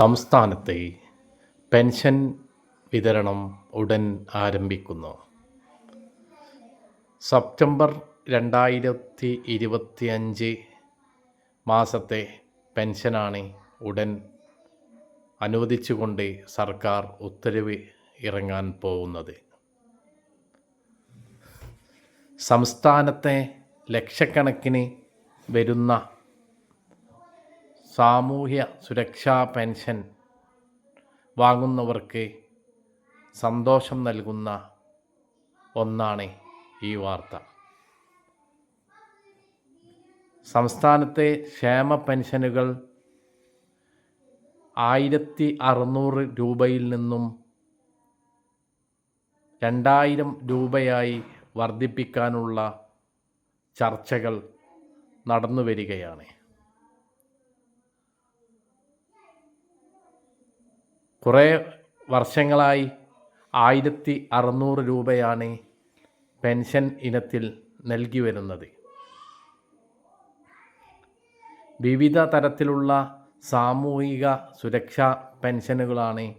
സംസ്ഥാനത്തെ പെൻഷൻ വിതരണം ഉടൻ ആരംഭിക്കുന്നു. സെപ്റ്റംബർ രണ്ടായിരത്തി ഇരുപത്തിയഞ്ച് മാസത്തെ പെൻഷനാണ് ഉടൻ അനുവദിച്ചുകൊണ്ട് സർക്കാർ ഉത്തരവ് ഇറങ്ങാൻ പോകുന്നത്. സംസ്ഥാനത്തെ ലക്ഷക്കണക്കിന് വരുന്ന സാമൂഹ്യ സുരക്ഷാ പെൻഷൻ വാങ്ങുന്നവർക്ക് സന്തോഷം നൽകുന്ന ഒന്നാണ് ഈ വാർത്ത. സംസ്ഥാനത്തെ ക്ഷേമ പെൻഷനുകൾ ആയിരത്തി അറുന്നൂറ് രൂപയിൽ നിന്നും രണ്ടായിരം രൂപയായി വർദ്ധിപ്പിക്കാനുള്ള ചർച്ചകൾ നടന്നു വരികയാണ് കുറേ വർഷങ്ങളായി ആയിരത്തി അറുന്നൂറ് രൂപയാണ് പെൻഷൻ ഇനത്തിൽ നൽകി വരുന്നത്. വിവിധ തരത്തിലുള്ള സാമൂഹിക സുരക്ഷാ പെൻഷനുകളാണ്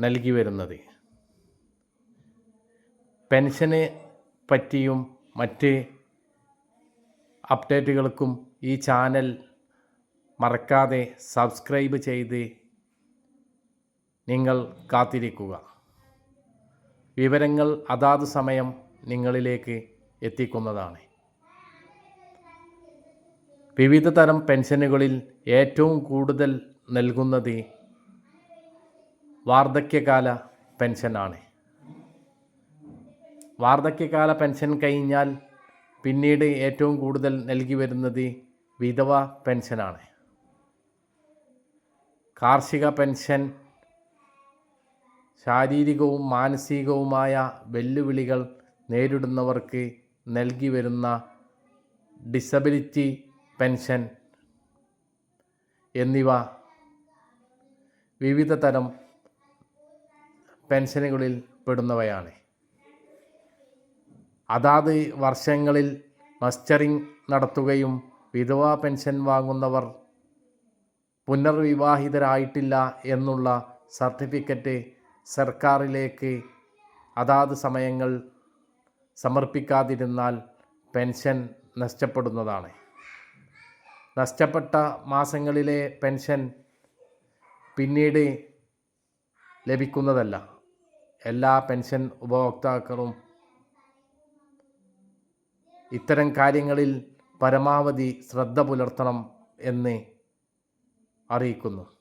നൽകി വരുന്നത്. പെൻഷനെ പറ്റിയും മറ്റ് അപ്ഡേറ്റുകൾക്കും ഈ ചാനൽ മറക്കാതെ സബ്സ്ക്രൈബ് ചെയ്ത് നിങ്ങൾ കാത്തിരിക്കുക. വിവരങ്ങൾ അതാത് സമയം നിങ്ങളിലേക്ക് എത്തിക്കുന്നതാണ്. വിവിധ തരം പെൻഷനുകളിൽ ഏറ്റവും കൂടുതൽ നൽകുന്നത് വാർദ്ധക്യകാല പെൻഷനാണ്. വാർദ്ധക്യകാല പെൻഷൻ കഴിഞ്ഞാൽ പിന്നീട് ഏറ്റവും കൂടുതൽ നൽകി വരുന്നത് വിധവ പെൻഷനാണ്. കാർഷിക പെൻഷൻ ശാരീരികവും മാനസികവുമായ വെല്ലുവിളികൾ നേരിടുന്നവർക്ക് നൽകി വരുന്ന ഡിസബിലിറ്റി പെൻഷൻ എന്നിവ വിവിധ തരം പെൻഷനുകളിൽ പെടുന്നവയാണ്. അതാത് വർഷങ്ങളിൽ മസ്റ്ററിംഗ് നടത്തുകയും വിധവാ പെൻഷൻ വാങ്ങുന്നവർ പുനർവിവാഹിതരായിട്ടില്ല എന്നുള്ള സർട്ടിഫിക്കറ്റ് സർക്കാരിലേക്ക് അതാത് സമയങ്ങൾ സമർപ്പിക്കാതിരുന്നാൽ പെൻഷൻ നഷ്ടപ്പെടുന്നതാണ്. നഷ്ടപ്പെട്ട മാസങ്ങളിലെ പെൻഷൻ പിന്നീട് ലഭിക്കുന്നതല്ല. എല്ലാ പെൻഷൻ ഉപഭോക്താക്കളും ഇത്തരം കാര്യങ്ങളിൽ പരമാവധി ശ്രദ്ധ പുലർത്തണം എന്ന് അറിയിക്കുന്നു.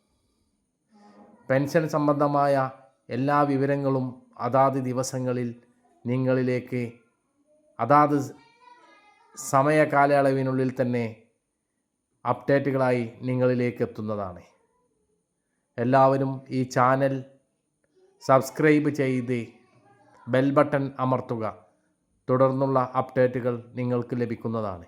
പെൻഷൻ സംബന്ധമായ എല്ലാ വിവരങ്ങളും അതാത് ദിവസങ്ങളിൽ നിങ്ങളിലേക്ക് അതാത് സമയ കാലയളവിനുള്ളിൽ തന്നെ അപ്ഡേറ്റുകളായി നിങ്ങളിലേക്ക് എത്തുന്നതാണ്. എല്ലാവരും ഈ ചാനൽ സബ്സ്ക്രൈബ് ചെയ്ത് ബെൽ ബട്ടൺ അമർത്തുക. തുടർന്നുള്ള അപ്ഡേറ്റുകൾ നിങ്ങൾക്ക് ലഭിക്കുന്നതാണ്.